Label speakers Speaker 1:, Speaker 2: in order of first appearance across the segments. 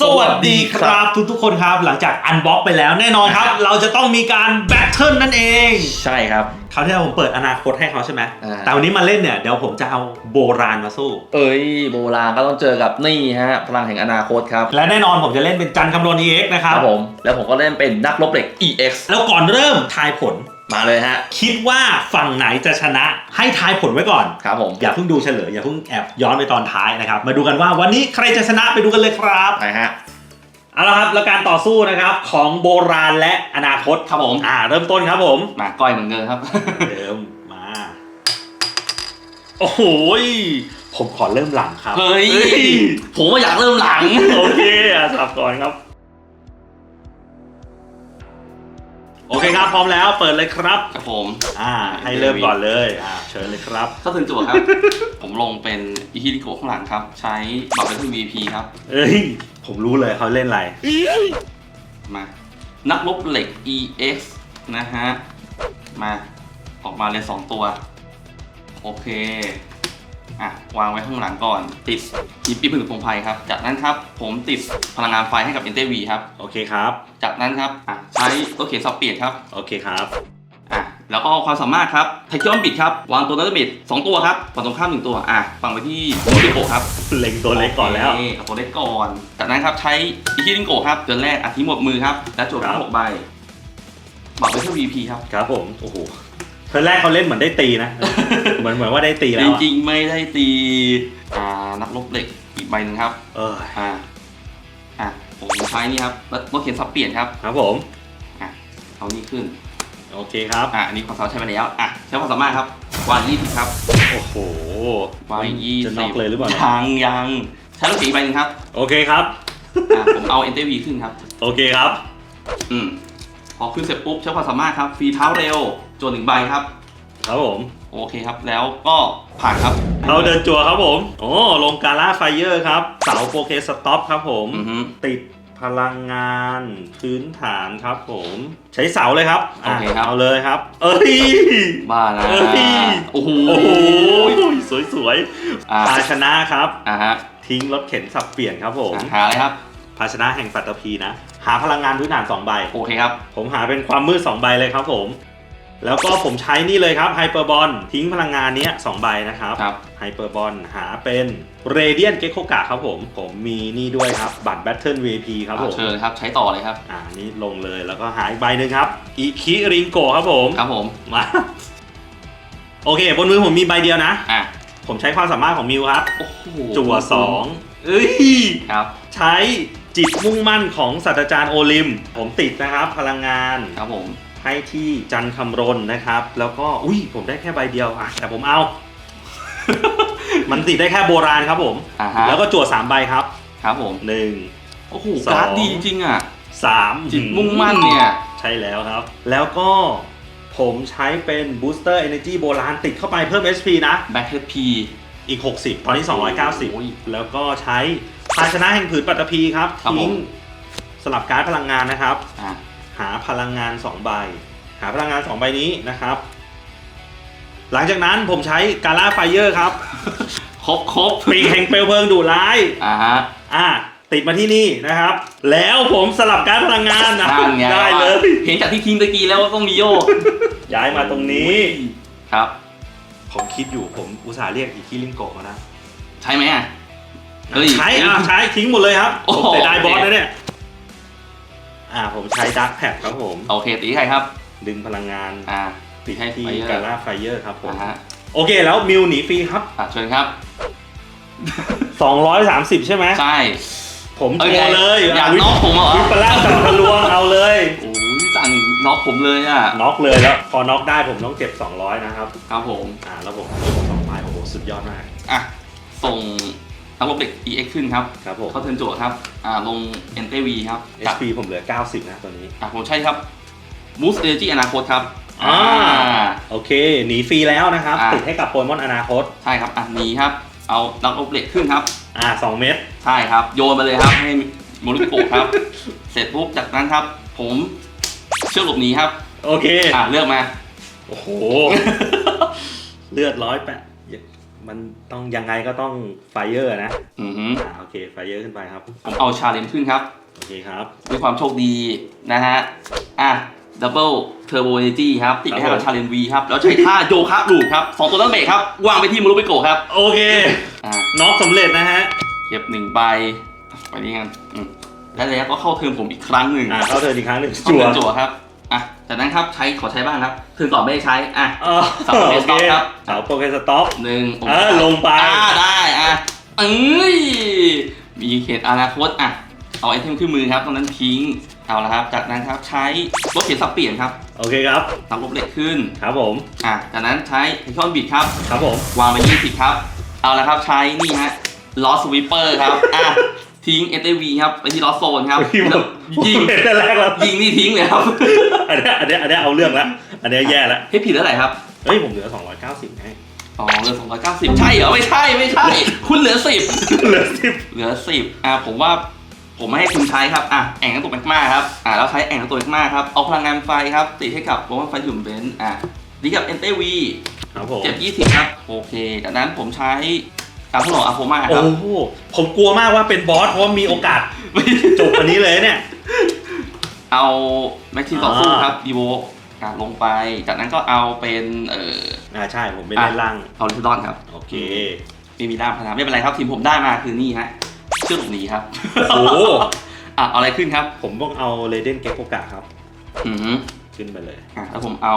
Speaker 1: สวัสดีครับทุกทุกๆคนครับ หลังจากอันบ็อกไปแล้วแน่นอนครับ เราจะต้องมีการแบทเทิลนั่นเอง
Speaker 2: ใช่ครับ
Speaker 1: คราวที่แล้วผมเปิดอนาคตให้เขาใช่ไหม
Speaker 2: อ่า
Speaker 1: แต่วันนี้มาเล่นเนี่ยเดี๋ยวผมจะเอาโบราณมาสู้
Speaker 2: เอ้ยโบราณก็ต้องเจอกับนี่ฮะ พลังแห่งอนาคตครับ
Speaker 1: และแน่นอนผมจะเล่นเป็นจันคำนวณ EX นะค
Speaker 2: ค
Speaker 1: รั
Speaker 2: รับบผม แล้วผมก็เล่นเป็นนักรบเหล็ก EX
Speaker 1: แล้วก่อนเริ่มทายผล
Speaker 2: มาเลยฮะ
Speaker 1: คิดว่าฝั่งไหนจะชนะให้ทายผลไว้ก่อน
Speaker 2: ครับผม
Speaker 1: อย่าเพิ่งดูเฉลย อย่าเพิ่งแอบย้อนไปตอนท้ายนะครับ มาดูกันว่าวันนี้ใครจะชนะไปดูกันเลยครับ
Speaker 2: ไปฮะ
Speaker 1: เอาละครับแล้วการต่อสู้นะครับของโบราณและอนาคต
Speaker 2: ครับผม
Speaker 1: อ่า เริ่มต้นครับผม
Speaker 2: มาก้อยเหมือนเดิมครับ
Speaker 1: เดิมมา โอ้โหยผมขอเริ่มหลังครับ
Speaker 2: เฮ้ยผมก็อยากเริ่มหลัง
Speaker 1: โอเคอะสับก่อนครับ โอเคครับพร้อมแล้วเปิดเลยครับ
Speaker 2: ครับผม
Speaker 1: อ่า ให้เริ่มก่อนเลยอ่าเชิญเลยครับ
Speaker 2: เข้าถึงจั่วครับ ผมลงเป็นอิฮิริโกะข้างหลังครับ ใช้บัตรเป็น VP ครับ
Speaker 1: เอ้ย ผมรู้เลยเขาเล่นอะไร
Speaker 2: มา นักรบเหล็ก EX นะฮะ มา ออกมาเลยสองตัว โอเค อะวางไว้ข้างหลังก่อน ติดยิปปี้พึ่งพงไพรครับ จากนั้นครับผมติดพลังงานไฟให้กับ NTV ครับ
Speaker 1: โอเคครับ
Speaker 2: จากนั้นครับอะใช้ตัวเขียนสับเปลี่ยนครับ
Speaker 1: โอเคครับ
Speaker 2: อะแล้วก็ความสามารถครับไทคิออนบิดครับ วางตัวนัตบิดสองตัวครับฝั่งตรงข้ามหนึ่งตัว อะฟังไปที่โมดิโกครับ
Speaker 1: เล็งตัวเล็กก่อนแล้ว
Speaker 2: โเคเอาตัวเล็กก่อน จากนั้นครับใช้อิคิริงโกะครับเดือนแรกอาทิหมดมือครับและโจทย์
Speaker 1: ครับ
Speaker 2: หกใบบอกไปที่ VP ครับ
Speaker 1: ครับผม โอ้โห เธอแรกเขาเล่นเหมือนได้ตีนะ เหมือนเหมือนว่าได้ตีแล้
Speaker 2: จ
Speaker 1: วอะ
Speaker 2: ริงๆไม่ได้ตีอ่านักรบเหล็กอีกใบหนึ่งครับ
Speaker 1: เออ
Speaker 2: อ่าอะผมใช้นี่ครับแล้วรถเขียนสับเปลี่ยนครับ
Speaker 1: ครับผม
Speaker 2: อะเอานี่ขึ้น
Speaker 1: โอเคครับ
Speaker 2: อะอันนี้ความสามารถใช้ไปแล้วอะใช้ความสามารถครับวางยี่สิบครับ
Speaker 1: โอ้โห
Speaker 2: วางยี่
Speaker 1: จะ
Speaker 2: สิ
Speaker 1: น็อบกเลยหรือเปล่าเนี่ย
Speaker 2: ยังยังใช้รถเขียนอีกใบหนึ่งครับ
Speaker 1: โอเคครับ
Speaker 2: อะผมเอา n t v ขึ้นครับ
Speaker 1: โอเคครับ
Speaker 2: อืมพอขึ้นเสร็จปุ๊บใช้ความสามารถครับฟรีเท้าเร็วโจนหนึ่งใบครับ
Speaker 1: ครับผม
Speaker 2: โอเคครับ แล้วก็ผ่านครับ
Speaker 1: เราเดินจั่วครับผม โอ้ลงกาล่าไฟเยอร์ครับ เสาโปรเคสต็อปครับผม
Speaker 2: อือฮึ
Speaker 1: ติดพลังงานพื้นฐานครับผม ใช้เสาเลยครับะ
Speaker 2: โอเคครับ
Speaker 1: เอาเลยครับ เอ้ย
Speaker 2: บ้านะ
Speaker 1: เอ้ย
Speaker 2: โอ้โห
Speaker 1: โอ้โหสวยสวย
Speaker 2: อ่า
Speaker 1: ๆภาชนะครับ
Speaker 2: อ่าฮะ
Speaker 1: ทิ้งรถเข็นสับเปลี่ยนครับผม
Speaker 2: อะหาอะไรครับ
Speaker 1: ภาชนะแห่งปัตตภีนะ หาพลังงานพื้นฐาน2ใบ
Speaker 2: โอเคครับ
Speaker 1: ผมหาเป็นความมืด2ใบเลยครับผม แล้วก็ผมใช้นี่เลยครับไฮเปอร์บอลทิ้งพลังงานเนี้ย2ใบนะครับ
Speaker 2: ครับ
Speaker 1: ไฮเปอร์บอลหาเป็นเรเดียนเก k โ o กะครับผม ผมมีนี่ด้วยครับ บัตร Battle VP ครับผม
Speaker 2: เชิญครับ ใช้ต่อเลยครับ
Speaker 1: อ่านี่ลงเลยแล้วก็หาอีกใบหนึ่งครับอีคิริงโกครับผม
Speaker 2: ครับผม
Speaker 1: มา โอเค บนมือผมมีใบเดียวนะ
Speaker 2: อะ
Speaker 1: ผมใช้ความสามารถของมิวครับ
Speaker 2: โอ้โห
Speaker 1: จั่วสองเอ้ย
Speaker 2: ครับ
Speaker 1: ใช้จิตมุ่งมั่นของศาสตราจารย์โอลิม ผมติดนะครับ พลังงาน
Speaker 2: ครับผม
Speaker 1: ให้ที่จันคำรนนะครับ แล้วก็อุ้ยผมได้แค่ใบเดียวอะแต่ผมเอา มันติดได้แค่โบราณครับผม
Speaker 2: อ่าฮะ
Speaker 1: แล้วก็จั่วสามใบครับ
Speaker 2: ครับผม
Speaker 1: หนึ่ง
Speaker 2: โอ้โห
Speaker 1: สอง
Speaker 2: การ์ดดีจริงๆอะ
Speaker 1: สาม
Speaker 2: จิตมุ่งมั่นเนี่ย
Speaker 1: ใช่แล้วครับ แล้วก็ผมใช้เป็น Booster Energy โบราณติดเข้าไปเพิ่ม HP นะ
Speaker 2: แบ็คเฮดพี
Speaker 1: อีก 60 ตอนนี้
Speaker 2: โอ้ย
Speaker 1: 290 แล้วก็ใช้ภาชนะแห่งผืนปัตตภีครับ
Speaker 2: ครับ
Speaker 1: ทิ้ง
Speaker 2: ผม
Speaker 1: สลับการ์ดพลังงานนะครับ
Speaker 2: อะ
Speaker 1: หาพลังงาน 2 ใบ หาพลังงาน 2 ใบนี้นะครับ หลังจากนั้นผมใช้กาล่าไฟเยอร์ครับ
Speaker 2: ครบครบ
Speaker 1: ปีกแห่งเปลวเพลิงดุร้าย
Speaker 2: อ่าฮะ
Speaker 1: อะติดมาที่นี่นะครับ แล้วผมสลับการ์ดพลังงานนะ
Speaker 2: นั่นไง
Speaker 1: ได้เลย
Speaker 2: เห็นจากที่ทีมตะกี้แล้วว่าต้องมีโยก
Speaker 1: ย้ายมาตรงนี้
Speaker 2: ครับ
Speaker 1: ผมคิดอยู่ผมอุตส่าห์เรียกอีคิริงโกะมานะ
Speaker 2: ใช่ไหมอะเฮ้ย
Speaker 1: ใช้อะใช้ทิ้งหมดเลยครับ
Speaker 2: โอ้
Speaker 1: ผม
Speaker 2: โห
Speaker 1: เสียดายบอสนะเนี่ย อ่าผมใช้ดักแพดครับผม
Speaker 2: โอเคตีใครครับ
Speaker 1: ดึงพลังงาน
Speaker 2: อ่า
Speaker 1: ติดให้ที่
Speaker 2: Fire
Speaker 1: กาล่าไฟเยอร์ครับผม
Speaker 2: อ่าฮะ
Speaker 1: โอเคแล้วมิวหนีฟรีครับ
Speaker 2: อะเชิญครับ
Speaker 1: 230 ใช่ไหม
Speaker 2: ใช่
Speaker 1: ผม
Speaker 2: เอ้
Speaker 1: โชว์เลย
Speaker 2: อยาก
Speaker 1: วิ
Speaker 2: น็อกผมเหรอ
Speaker 1: วิปลาสจับทะลวงเอาเลย
Speaker 2: โอ้ยสั่งน็อกผมเลยอะ
Speaker 1: น็อกเลยแล้ว พอน็อกได้ผมต้องเก็บ 200 นะครับ
Speaker 2: ครับผม
Speaker 1: อ่าแล้วผมสองไม้โอ้โหสุดยอดมาก
Speaker 2: อะ ส่ง นักรบเด็ก EX ขึ้นครับ
Speaker 1: ครับผม
Speaker 2: เข้าเทิร์นโจทย์ครับอ่าลง n t v ครับจาก
Speaker 1: HP ผมเหลือ 90 นะตอนนี้
Speaker 2: อะผมใช่ครับ Boost Energy อนาคตครับ
Speaker 1: อ่า โอเค หนีฟรีแล้วนะครับ
Speaker 2: อ่า
Speaker 1: ติดให้กับโปเกมอนอนาคต
Speaker 2: ใช่ครับอะหนีครับ เอานักรบเหล็กขึ้นครับ
Speaker 1: อ่า 2 เม็ด
Speaker 2: ใช่ครับ โยนมาเลยครับ ให้โมริโกะครับ เสร็จปุ๊บจากนั้นครับ ผมเชื่อหลบหนีครับ
Speaker 1: โอเค
Speaker 2: อะเลือกมา
Speaker 1: โอ้โห เลือดร้อยแปด มันต้องยังไงก็ต้องไฟเออร์นะ
Speaker 2: อือฮึ
Speaker 1: อ่าโอเคไฟเออร์ขึ้นไปครับ
Speaker 2: ผมเอาชาเลนจ์ขึ้นครับ
Speaker 1: โอเคครับ
Speaker 2: ด้วยความโชคดีนะฮะ อะดับเบิลเทอร์โบเอเนจีครับ ติดไปให้
Speaker 1: ครั
Speaker 2: กั
Speaker 1: บบผม
Speaker 2: ชาเลนวีครับ แล้วใช้ท่าโยคะลูปครับสองตัวนั้นเบรกครับวางไปที่มูรุบิโกะครับ
Speaker 1: โอเค
Speaker 2: อะ
Speaker 1: น็อกสำเร็จนะฮะ
Speaker 2: เก็บหนึ่งใบไปนี่กันอืมแล้วแล้วก็เข้าเทิร์นผมอีกครั้งหนึ่ง
Speaker 1: อ่าเข้าเธออีกครั้งหนึ่ง
Speaker 2: เข้า
Speaker 1: จั่ว
Speaker 2: เทิร์นจั่วครับ อะจากนั้นครับใช้ขอใช้บ้างครับเทิร์นก่อนไม่ได้ใช้อะ
Speaker 1: อ๋อ
Speaker 2: เสาโปเกสต็อปครับ
Speaker 1: เสาโปเกสต็อป
Speaker 2: หนึ่ง
Speaker 1: เออลงไป
Speaker 2: อ่าได้อะเอ้ยมีเขตอนาคตอะเอาไอเทมขึ้นมือครับตรงนั้นทิ้งเอาละครับ จากนั้นครับใช้รถเขียนสับเปลี่ยนครับ
Speaker 1: โอเคครับ
Speaker 2: ตับลบเหล็กขึ้น
Speaker 1: ครับผม
Speaker 2: อะ จากนั้นใช้เทคอนบิดครับ
Speaker 1: ครับผม
Speaker 2: วางไป20ครับ เอาละครับใช้นี่ฮะลอสวิปเปอร์ครับ อะ ทิ้งเอเตวีครับไปที่ลอสโซนครับ
Speaker 1: พี่บอก
Speaker 2: ยิง
Speaker 1: เห็นแต่แรกแล้ว
Speaker 2: ยิงนี่ทิ้งเลยครับ
Speaker 1: อันเนี้ยอันเนี้ยอันเนี้ยเอาเรื่องละอันเนี้ยแย่ละ
Speaker 2: เฮ้ยผิดแล้วไหร่ครับ
Speaker 1: เฮ้ยผมเหลือ 290ไง
Speaker 2: อ๋อเหลือ290ใช่เหรอไม่ใช่ไม่ใช่ คุณเหลือ10
Speaker 1: เหลือสิบ
Speaker 2: เหลือ10อะผมว่าผมไม่ให้คุณใช้ครับอะแองน้ำตกแมกมาครับอะแล้วใช้แองน้ำตกแมกมาครับเอาพลังงานไฟครับติดให้กับโปรแกรมไฟถุ่มเบนซ์อะดีกับเอนเตวี
Speaker 1: ครับผม
Speaker 2: เจ็บ20ครับ โอเค จากนั้นผมใช้ การทดลองอะโฟมาครับ
Speaker 1: โอ้โหผมกลัวมากว่าเป็นบอสเพราะว่ามีโอกาส จบอันนี้เลยเนี่ย
Speaker 2: เอาแม็กซีต่อสู้
Speaker 1: อ่า
Speaker 2: ครับดีโวอะลงไป จากนั้นก็เอาเป็นเอ่อ
Speaker 1: อ่าใช่ผมไม่ได้ล่าง
Speaker 2: เอาลิซดอนครับ
Speaker 1: โอเค
Speaker 2: ไม่มีด้ามพนาไม่เป็นไรครับทีมผมได้มาคือนี่ฮะเชือกหลบหนีครับ
Speaker 1: โอ้โห
Speaker 2: อะเอาอะไรขึ้นครับ
Speaker 1: ผมต้องเอาเรเดนเก็กโอกาครับ
Speaker 2: อือหือ
Speaker 1: ขึ้นไปเลย
Speaker 2: อะแล้วผมเอา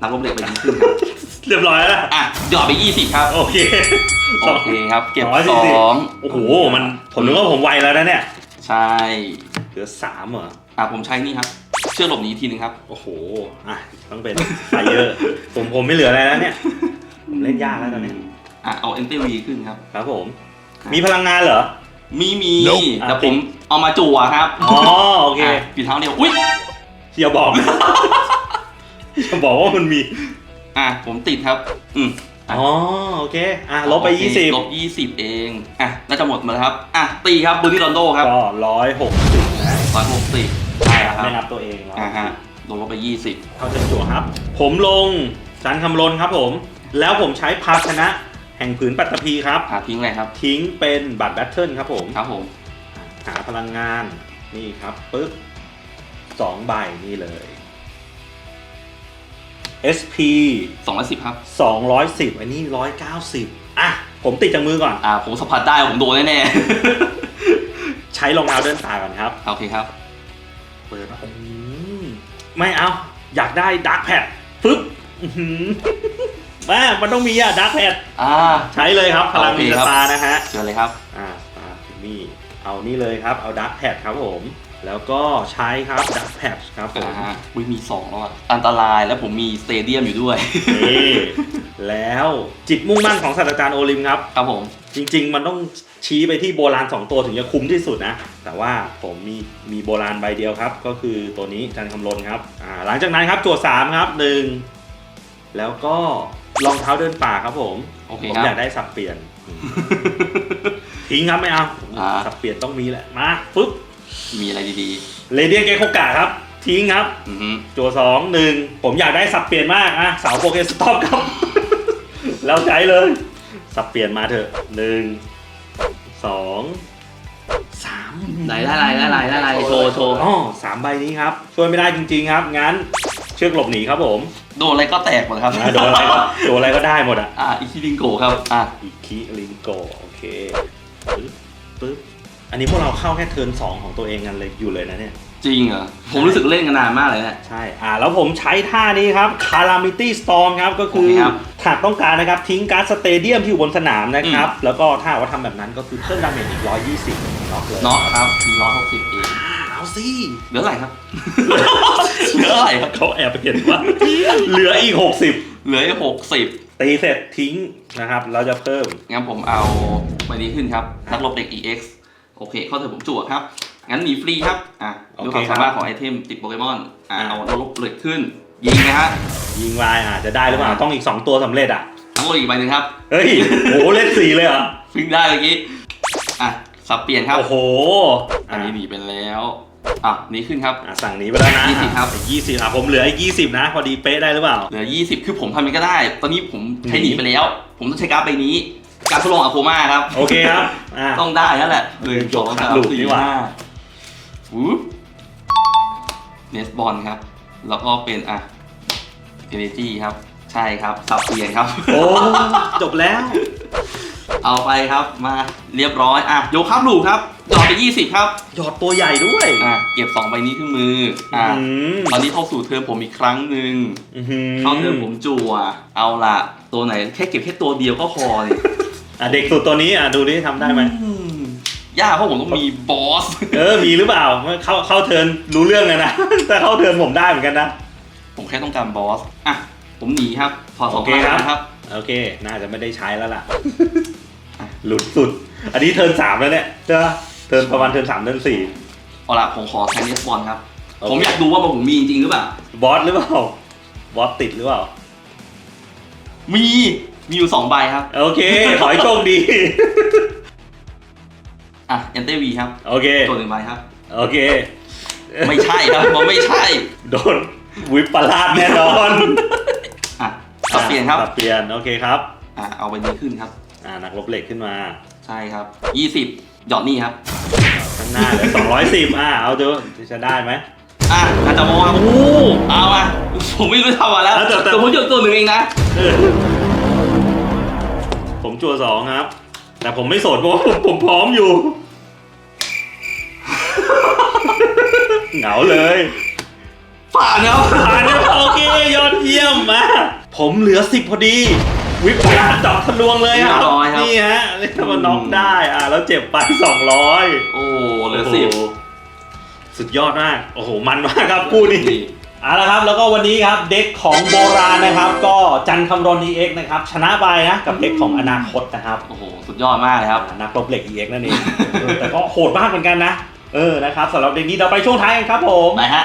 Speaker 2: นักลบเหล็กไปยิงขึ้นครับ
Speaker 1: เรียบร้อยแล้วนะ
Speaker 2: อะหยอดไป 20 ครับ
Speaker 1: โอเค
Speaker 2: โอเคครับ เก็บ
Speaker 1: ร้อยสี่สิบ
Speaker 2: สอง
Speaker 1: โอ้โห มันผมนึกว่าผมไวแล้วนะเนี่ย
Speaker 2: ใช่
Speaker 1: เหลือสามเหรอ
Speaker 2: อะผมใช้นี่ครับ เชือกหลบหนีทีหนึงครับ
Speaker 1: โอ้โห อะต้องเป็นไฟเยอร์ผมผมไม่เหลืออะไรแล้วเนี่ย ผมเล่นยากแล้วตอนนี้
Speaker 2: อะเอาเอนเตอร์วีขึ้นครับ
Speaker 1: ครับผม มีพลังงานเหรอ
Speaker 2: มีมี
Speaker 1: Nope
Speaker 2: แต่ผมเอามาจั่วครับ
Speaker 1: อ๋อโอเค
Speaker 2: อะปีเท้าเดียว อุ้ย
Speaker 1: อย่าบอกอย่าบอกว่ามันมี
Speaker 2: อะผมติดครับ อืม อะ
Speaker 1: อ๋อโอเคอะลบไป
Speaker 2: โอเค
Speaker 1: ยี่สิบ
Speaker 2: ลบยี่สิบเองอะน่าจะหมดหมาแล้วครับอะตีครับบูนี่โรนโดครับ
Speaker 1: ก็ร้อยหกสิบนะ
Speaker 2: ร้อยหกสิบใช่แล้วครับ
Speaker 1: ไม่นับตัวเองแล้ว
Speaker 2: อ่าฮะโดนลบไปยี่สิบ
Speaker 1: เข้าเต็มตัวครับ ผมลงจันคำรนครับผม แล้วผมใช้ภาชนะแห่งผืนปัตตภีครับ
Speaker 2: อะทิ้งเลยครับ
Speaker 1: ทิ้งเป็นบัตรแบทเทิลครับผม
Speaker 2: ครับผม
Speaker 1: หาพลังงานนี่ครับปึ๊บสองใบนี่เลย SP
Speaker 2: สองร้อยสิบครับ
Speaker 1: 210 อันนี้ 190 อะ ผมติดจากมือก่อน
Speaker 2: อ่า ผมสัมผัสได้ผมโดนแน่
Speaker 1: ใช้รองเท้าเดินตาก่อนครับ
Speaker 2: ๆโอเคครับ
Speaker 1: เปิดมาอืมไม่เอา อยากได้ดาร์กแพดปึ๊บอื้อหือแม่มันต้องมีอะดาร์กแพด
Speaker 2: อ่า
Speaker 1: ใช้เลยครับ พลัง
Speaker 2: โอเค
Speaker 1: มี
Speaker 2: ครับ
Speaker 1: ตานะฮะ
Speaker 2: เจอเลยครับ
Speaker 1: อ่าตาถึงนี่ เอานี่เลยครับ เอาดาร์กแพดครับผม แล้วก็ใช้ครับดาร์กแพดครับผม
Speaker 2: อ่าฮะวิมีสองแล้วอะอันตรายแล้วผมมีสเตเดียมอยู่ด้วย
Speaker 1: นี่แล้วจิตมุ่งมั่นของศาสตราจารย์โอลิมครับ
Speaker 2: ครับผม
Speaker 1: จริง ๆ มันต้องชี้ไปที่โบราณ 2 ตัวถึงจะคุ้มที่สุดนะ แต่ว่าผมมีมีโบราณใบเดียวครับ ก็คือตัวนี้จันคำลนครับอ่าหลังจากนั้นครับตัว3ครับหนึ่งแล้วก็รองเท้าเดินป่าครับผม
Speaker 2: โอเค
Speaker 1: ผม
Speaker 2: ครับ
Speaker 1: อยากได้สับเปลี่ยน ทิ้งครับไม่เอา
Speaker 2: อ่า
Speaker 1: สับเปลี่ยนต้องมีแหละมาปุ๊บ
Speaker 2: มีอะไรดี
Speaker 1: เรเดียนเกโคกะครับ ทิ้งครับ
Speaker 2: ๆ อือฮึ
Speaker 1: ตัวสองหนึ่งผมอยากได้สับเปลี่ยนมากอะเสาโปเกสต็อปครับ แล้วใช้เลย สับเปลี่ยนมาเถอะหนึ่งสองสาม
Speaker 2: ไหนได้อะไรได้อะไรได้อะไรโชว์โชว์
Speaker 1: อ๋อสามใบนี้ครับ ช่วยไม่ได้จริง ๆ ครับ งั้น เชือกหลบหนีครับผม
Speaker 2: โดนอะไรก็แตกหมดครับ
Speaker 1: นะโดนอะไรก็โดนอะไรก็ได้หมดอะ
Speaker 2: อ่าอิชิบิงโกะครับอะ
Speaker 1: อีคิลิงโกโอเคปึ๊บปึ๊บ อันนี้พวกเราเข้าแค่เทิร์นสองของตัวเองกันเลยอยู่เลยนะเนี่ย
Speaker 2: จริงเหรอ ผมรู้สึกเล่นกันนานมากเลยเนะ
Speaker 1: ใช่ อ่า แล้วผมใช้ท่านี้ครับ Calamity Storm ครับ ก็คือ
Speaker 2: โอเคครับ
Speaker 1: หากต้องการนะครับ ทิ้งการ์ดสเตเดียมที่อยู่บนสนามนะครับ แล้วก็ถ้าว่าทำแบบนั้นก็คือเพิ่มดาเมจอีก 120น็อกเลย
Speaker 2: เนาะครับมีร้อยหกสิบเอง
Speaker 1: อ่าเอาสิ
Speaker 2: เหลืออะไรครับ เหลืออะไรครับ
Speaker 1: เขาแอบเห็นว่า เหลืออีก 60
Speaker 2: เหลือหกสิบ
Speaker 1: ตีเสร็จทิ้งนะครับ เราจะเพิ่ม
Speaker 2: งั้นผมเอาใบนี้ขึ้นครับ นักรบเด็ก EX โอเคเข้าเถอะผมจั่วครับ งั้นหนีฟรีครับ อะ
Speaker 1: โอ
Speaker 2: ด้วย
Speaker 1: เค
Speaker 2: ความ
Speaker 1: ครับ
Speaker 2: สามารถของไอเทมติดโปเกมอน อะ
Speaker 1: อ่า
Speaker 2: เอานักรบเหล็กขึ้น ยิงนะฮะ
Speaker 1: ยิงลายอะจะได้หรือเปล่าต้องอีก 2 ตัวสำเร็จอะ
Speaker 2: ทั้งหมดอีกใบหนึ่งครับ
Speaker 1: เฮ้ยโหเล่นสี่เลยเหรอ
Speaker 2: เพิ่งได้เมื่อกี้ อะ สับเปลี่ยนครับ
Speaker 1: โอ้โห
Speaker 2: อันนี้หนีไปแล้ว อะหนี้ขึ้นครับ
Speaker 1: อะสั่งหนี้ไปแล้วนะ
Speaker 2: 20ครับ
Speaker 1: ยี่สิบอะผมเหลืออีกยี่สิบนะ พอดีเป๊ะได้หรือเปล่า
Speaker 2: เหลือ 20 คือผมทำมันก็ได้ ตอนนี้ผมใช้
Speaker 1: ห
Speaker 2: ห
Speaker 1: นี
Speaker 2: นีไปแล้ว ผมต้องใช้การ์ดใบนี้ การทดลองอะโคมาครับ
Speaker 1: โอเคครับอะ
Speaker 2: ต้องได้แล้วแหละหนึ่งสองสาม
Speaker 1: หลุด
Speaker 2: สี่
Speaker 1: นี่หว่า
Speaker 2: ห้าวูบเนสบอลครับ แล้วก็เป็นอะเอเนจีครับ ใช่ครับสับเปลี่ยนครับ
Speaker 1: โอ้จบแล้ว
Speaker 2: เอาไปครับมาเรียบร้อยอะโยครับลูกครับหยอดไป 20 ครับ
Speaker 1: หยอดตัวใหญ่ด้วย
Speaker 2: อะเก็บ2ใบนี้ขึ้นมืออะ
Speaker 1: อืม
Speaker 2: ตอนนี้เข้าสู่เทอมผมอีกครั้งหนึ่ง
Speaker 1: อื้อหือ
Speaker 2: เข้าเทอมผมจั่วเอาละตัวไหนแค่เก็บแค่ตัวเดียวก็พอเนี่ย
Speaker 1: อะเด็กสุดตัวนี้อะดูดิทำได้ไหม
Speaker 2: อืมยากเพราะผมต้องมีบอส
Speaker 1: เออมีหรือเปล่าเข้าเข้าเทิร์นรู้เรื่องเลยนะ แต่เข้าเทิร์นผมได้เหมือนกันนะ
Speaker 2: ผมแค่ต้องการบอส อะ ผมหนีครับถอดสอง
Speaker 1: โอเคครับ
Speaker 2: นะครับ
Speaker 1: โอเค น่าจะไม่ได้ใช้แล้วล่ะ หลุดสุด อันนี้เทิร์นสามแล้วเนี่ยใช่ปะเทิร์นประมาณเทิร์นสามเทิร์นสี่
Speaker 2: เอาละผมขอแทนเนสบอลครับ
Speaker 1: โอเค
Speaker 2: ผมอยากดูว่าผมมีจริงๆหรือเปล่า
Speaker 1: บอสหรือเปล่า บอสติดหรือเปล่า
Speaker 2: มี มีอยู่สองใบครับ
Speaker 1: โอเค ขอให้โชคดี
Speaker 2: อะเอนเตวีครับ
Speaker 1: โอเค
Speaker 2: ตัวหนึ่งใบครับ
Speaker 1: โอเค
Speaker 2: ไม่ใช่ครับผมไม่ใช่
Speaker 1: โดนวิปปลาดแน่นอน
Speaker 2: อะสับเปลี่ยนครับ
Speaker 1: สับเปลี่ยน โอเคครับ
Speaker 2: อะเอาใบนี้ขึ้นครับ
Speaker 1: อ่านักลบเหล็กขึ้นมา
Speaker 2: ใช่ครับยี่สิบหยอดนี่ครับ
Speaker 1: ข้างหน้าเลยสองร้อยสิบอ่าเอาดูจะได้ไหม
Speaker 2: อะอาจจะมองว่าโอ้ เอาอะผมไม่รู้ทำมาแล้ว
Speaker 1: แล้ว แต่แต่
Speaker 2: แต่ผมหยอดตัวหนึ่งเองนะ
Speaker 1: เออ ผมจัวสองครับ แต่ผมไม่โสดเพราะว่าผมผมพร้อมอยู่ เหงาเลย
Speaker 2: ผ่านครับ
Speaker 1: ผ่านแล้วโอเคยอดเยี่ยมมาผมเหลือสิบพอดี วิปปลาเจาะทะลวงเลยครับ
Speaker 2: เรียบร้อยครับ
Speaker 1: นี่ฮะเรียกว่าน็อกได้อ่าแล้วเจ็บไปสองร้อย
Speaker 2: โอ้เหลือสิบ
Speaker 1: สุดยอดมาก โอ้โห มันมากครับคู่นี้ เอาละครับแล้วก็วันนี้ครับเด็กของโบราณนะครับ ก็จันคำรณ EX นะครับชนะไปนะกับเด็กของอนาคตนะครับ
Speaker 2: โอ้โหสุดยอดมากเลยครับ
Speaker 1: อ่านักรบเหล็ก EX นั่นเองเออแต่ก็โหดมากเหมือนกันนะ เออนะครับสำหรับเด็กนี้เราไปช่วงท้ายกันครับผม
Speaker 2: ไปฮะ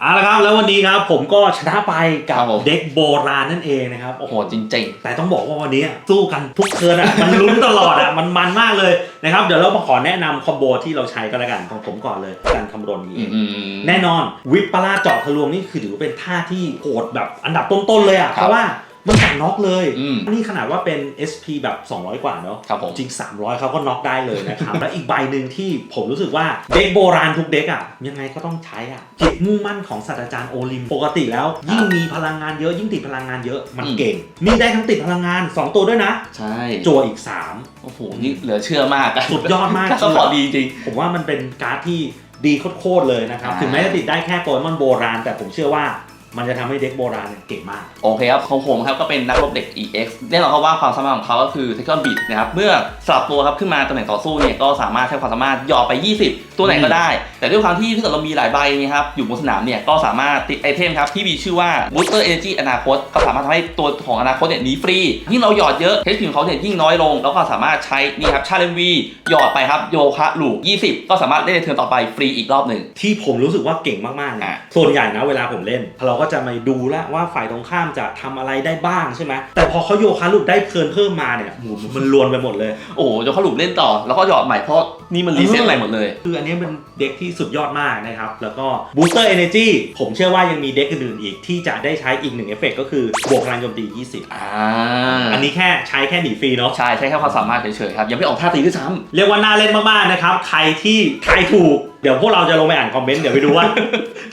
Speaker 1: เอาละครับแล้ววันนี้ครับผมก็ชนะไปกั
Speaker 2: ครับบผม
Speaker 1: เด็กโบราณนั่นเองนะครับ
Speaker 2: โอ้
Speaker 1: โอ้
Speaker 2: โห
Speaker 1: โห
Speaker 2: จริง
Speaker 1: แต่ต้องบอกว่าวันนี้สู้กันทุกเทิร์นอะ มันลุ้นตลอดอะมันมันมากเลยนะครับเดี๋ยวเรามาขอแนะนำคอมโบที่เราใช้ก็แล้วกันของผมก่อนเลยกันคำรณ
Speaker 2: ๆ
Speaker 1: EX
Speaker 2: อืม
Speaker 1: แน่นอนวิปปลาเจาะทะลวงนี่คือถือว่าเป็นท่าที่โหดแบบอันดับต้นๆเลยอะ
Speaker 2: ครับ
Speaker 1: เพราะว่า มันสั่งน็อกเลย
Speaker 2: อืม
Speaker 1: นี่ขนาดว่าเป็น SP แบบ 200 กว่าเนาะ
Speaker 2: ครับผม
Speaker 1: จริง 300เขาก็น็อกได้เลยนะครับ และอีกใบหนึ่งที่ผมรู้สึกว่าเด็กโบราณทุกเด็กอะ ยังไงก็ต้องใช้อะจิตมุ่งมั่นของศาสตราจารย์โอลิมปกติแล้ว ยิ่งมีพลังงานเยอะยิ่งติดพลังงานเยอะมัน
Speaker 2: อืม
Speaker 1: เก่งนี่ได้ทั้งติดพลังงาน 2 ตัวด้วยนะ
Speaker 2: ใช่
Speaker 1: จัวอีก3
Speaker 2: โอ้โหนี่เหลือเชื่อมากอะ
Speaker 1: สุดยอดมาก
Speaker 2: ก็พอดีจริง
Speaker 1: ผมว่ามันเป็นการ์ดที่ดีโคตรๆเลยนะครับ
Speaker 2: อ่า
Speaker 1: ถึงแม้จะติดได้แค่โปเกมอนโบราณ แต่ผมเชื่อว่า มันจะทำให้เด็กโบราณเนี่ยเก่งมาก
Speaker 2: โอเคครับของผมครับก็เป็นนักรบเด็ก EX แน่นอนครับว่าความสามารถของเขาก็คือ t a k e on Beat นะครับเมื่อสลับตัวครับขึ้นมาตำแหน่งต่อสู้เนี่ยก็สามารถใช้ความสามารถหย่อไป 20 ตัวไหนก็ได้ แต่ด้วยความที่ถ้าเกิดเรามีหลายใบเนี่ยครับอยู่บนสนามเนี่ยก็สามารถติดไอเทมครับที่มีชื่อว่า Booster Energy อนาคต ก็สามารถทำให้ตัวของอนาคตเนี่ยหนีฟรียิ่งเราหยอดเยอะเทสของเขาเนี่ยยิ่งน้อยลง แล้วก็สามารถใช้นี่ครับชาเลนวีหยอดไปครับโยคะลูก20 ก็สามารถเล่นในเทิร์นต่อไปฟรีอีกรอบหนึ่ง
Speaker 1: ที่ผมรู้สึกว่าเก่งมากๆเนี่ย
Speaker 2: อะ
Speaker 1: ส่วนใหญ่นะเวลาผมเล่นเราก็จะมาดูแล้วว่าฝ่ายตรงข้ามจะทำอะไรได้บ้างใช่ไหมแต่พอเขาโยคะลูกได้เพลินเพิ่มมาเนี่ยโอ้โหมันรวนไปหมดเลย
Speaker 2: โอ้โหโยคะลูกเล่นต่อ แล้วก็หยอดใหม่เพราะนี่มันรีเซ็ตใหม่หมดเลย
Speaker 1: คืออันนี้เป็นเด็กที่สุดยอดมากนะครับ แล้วก็ Booster Energy ผมเชื่อว่ายังมีเด็กอื่นๆอีกที่จะได้ใช้อีกหนึ่งเอฟเฟกต์ก็คือบวกพลังโจมตี 20
Speaker 2: อ่า
Speaker 1: อันนี้แค่ใช้แค่หนีฟรีเนาะ
Speaker 2: ใช่ใช่แค่ความสามารถเฉยๆครับยังไม่ออกท่าตีด้วยซ้
Speaker 1: เรียกว่าน่าเล่นมากๆนะครับใครที่ทายถูกเดี๋ยวพวกเราจะลงไปอ่านคอมเมนต์เดี๋ยวไปดูว่า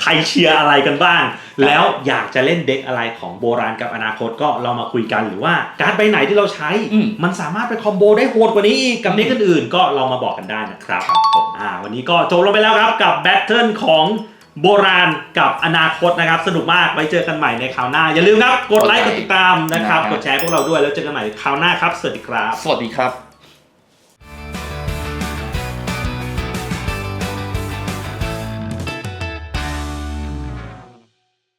Speaker 1: ใครเชียร์อะไรกันบ้าง แล้วอยากจะเล่นเด็กอะไรของโบราณกับอนาคตก็เรามาคุยกันหรือว่าการ์ดใบไหนที่เราใช้
Speaker 2: อืม
Speaker 1: มันสามารถไปคอมโบได้โหดกว่านี้อีกกับเด็กอื่นๆก็เรามาบอกกันได้นะครับอ่าวันนี้ก็จบลงไปแล้วครับกับแบทเทิลของโบราณกับอนาคตนะครับ สนุกมากไว้เจอกันใหม่ในคราวหน้า อย่าลืมครับ กดไลค์กดติดตามนะครับ กดแชร์พวกเราด้วยแล้วเจอกันใหม่คราวหน้าครับ สวัสดีครับำ
Speaker 2: สวัสดีครับ